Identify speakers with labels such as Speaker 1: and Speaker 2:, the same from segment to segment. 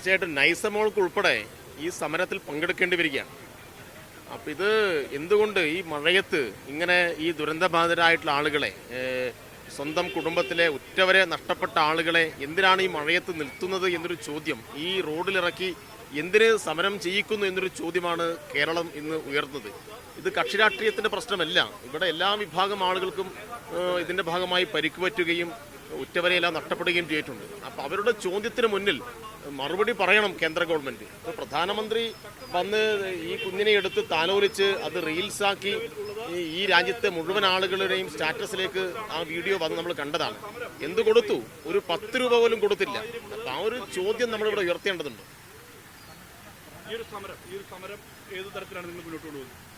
Speaker 1: തീർച്ചയായിട്ടും നൈസമോൾക്ക് ഉൾപ്പെടെ ഈ സമരത്തിൽ പങ്കെടുക്കേണ്ടി വരികയാണ് അപ്പം ഇത് എന്തുകൊണ്ട് ഈ മഴയത്ത് ഇങ്ങനെ ഈ ദുരന്തബാധിതരായിട്ടുള്ള ആളുകളെ സ്വന്തം കുടുംബത്തിലെ ഉറ്റവരെ നഷ്ടപ്പെട്ട ആളുകളെ എന്തിനാണ് ഈ മഴയത്ത് നിൽക്കുന്നത് എന്നൊരു ചോദ്യം ഈ റോഡിലിറക്കി എന്തിന് സമരം ചെയ്യിക്കുന്നു എന്നൊരു ചോദ്യമാണ് കേരളം ഇന്ന് ഉയർന്നത്. ഇത് കക്ഷി രാഷ്ട്രീയത്തിന്റെ പ്രശ്നമല്ല. ഇവിടെ എല്ലാ വിഭാഗം ആളുകൾക്കും ഇതിന്റെ ഭാഗമായി പരിക്ക് പറ്റുകയും ഉറ്റവരെയെല്ലാം നഷ്ടപ്പെടുകയും ചെയ്തിട്ടുണ്ട്. അപ്പോൾ അവരുടെ ചോദ്യത്തിന് മുന്നിൽ മറുപടി പറയണം കേന്ദ്ര ഗവൺമെന്റ് ഇപ്പോൾ പ്രധാനമന്ത്രി വന്ന് ഈ കുഞ്ഞിനെ എടുത്ത് താലോലിച്ച് അത് റീൽസാക്കി ഈ- രാജ്യത്തെ മുഴുവൻ ആളുകളുടെയും സ്റ്റാറ്റസിലേക്ക് ആ വീഡിയോ വന്ന് നമ്മൾ കണ്ടതാണ്. എന്ത് കൊടുത്തു? ഒരു പത്ത് രൂപ പോലും കൊടുത്തില്ല. അപ്പം ആ ഒരു ചോദ്യം നമ്മളിവിടെ ഉയർത്തേണ്ടതുണ്ട്.
Speaker 2: ഈ ഒരു സമരം ഈ ഒരു സമരം ഏത് തരത്തിലാണ് നിങ്ങൾ മുന്നോട്ട് കൊണ്ടുപോകുന്നത്?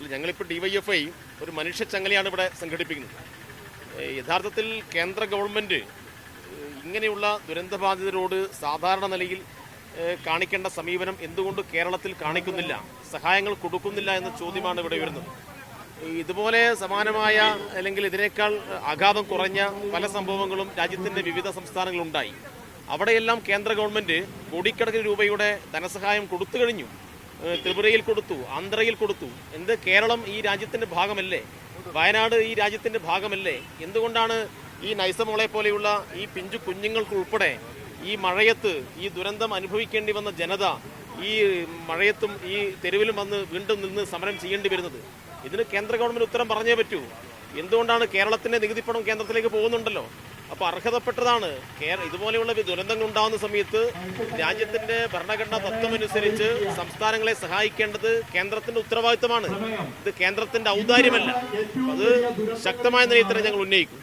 Speaker 1: ഇല്ല, ഞങ്ങളിപ്പോൾ ഡിവൈഎഫ്ഐ ഒരു മനുഷ്യ ചങ്ങലയാണ് ഇവിടെ സംഘടിപ്പിക്കുന്നത്. യഥാർത്ഥത്തിൽ കേന്ദ്ര ഗവൺമെന്റ് ഇങ്ങനെയുള്ള ദുരന്തബാധിതരോട് സാധാരണ നിലയിൽ കാണിക്കേണ്ട സമീപനം എന്തുകൊണ്ട് കേരളത്തിൽ കാണിക്കുന്നില്ല? സഹായങ്ങൾ കൊടുക്കുന്നില്ല എന്ന ചോദ്യമാണ് ഇവിടെ വരുന്നത് ഇതുപോലെ സമാനമായ അല്ലെങ്കിൽ ഇതിനേക്കാൾ ആഘാതം കുറഞ്ഞ പല സംഭവങ്ങളും രാജ്യത്തിന്റെ വിവിധ സംസ്ഥാനങ്ങളുണ്ടായി അവിടെയെല്ലാം കേന്ദ്ര ഗവൺമെന്റ് കോടിക്കണക്കിന് രൂപയുടെ ധനസഹായം കൊടുത്തു കഴിഞ്ഞു. ത്രിപുരയിൽ കൊടുത്തു ആന്ധ്രയിൽ കൊടുത്തു. എന്ത് കേരളം ഈ രാജ്യത്തിന്റെ ഭാഗമല്ലേ? വയനാട് ഈ രാജ്യത്തിന്റെ ഭാഗമല്ലേ? എന്തുകൊണ്ടാണ് ഈ നൈസമോളെ പോലെയുള്ള ഈ പിഞ്ചു കുഞ്ഞുങ്ങൾക്കുൾപ്പെടെ ഈ മഴയത്ത് ഈ ദുരന്തം അനുഭവിക്കേണ്ടി വന്ന ജനത ഈ മഴയത്തും ഈ തെരുവിലും വന്ന് വീണ്ടും നിന്ന് സമരം ചെയ്യേണ്ടി വരുന്നത്? ഇതിന് കേന്ദ്ര ഗവൺമെന്റ് ഉത്തരം പറഞ്ഞേ പറ്റൂ. എന്തുകൊണ്ടാണ് കേരളത്തിന്റെ നികുതിപ്പണം കേന്ദ്രത്തിലേക്ക് പോകുന്നുണ്ടല്ലോ? അപ്പൊ അർഹതപ്പെട്ടതാണ്. ഇതുപോലെയുള്ള ദുരന്തങ്ങൾ ഉണ്ടാകുന്ന സമയത്ത് രാജ്യത്തിന്റെ ഭരണഘടനാ തത്വമനുസരിച്ച് സംസ്ഥാനങ്ങളെ സഹായിക്കേണ്ടത് കേന്ദ്രത്തിന്റെ ഉത്തരവാദിത്തമാണ് ഇത് കേന്ദ്രത്തിന്റെ ഔദാര്യമല്ല. അത് ശക്തമായ നിലയിൽ തന്നെ ഞങ്ങൾ ഉന്നയിക്കും.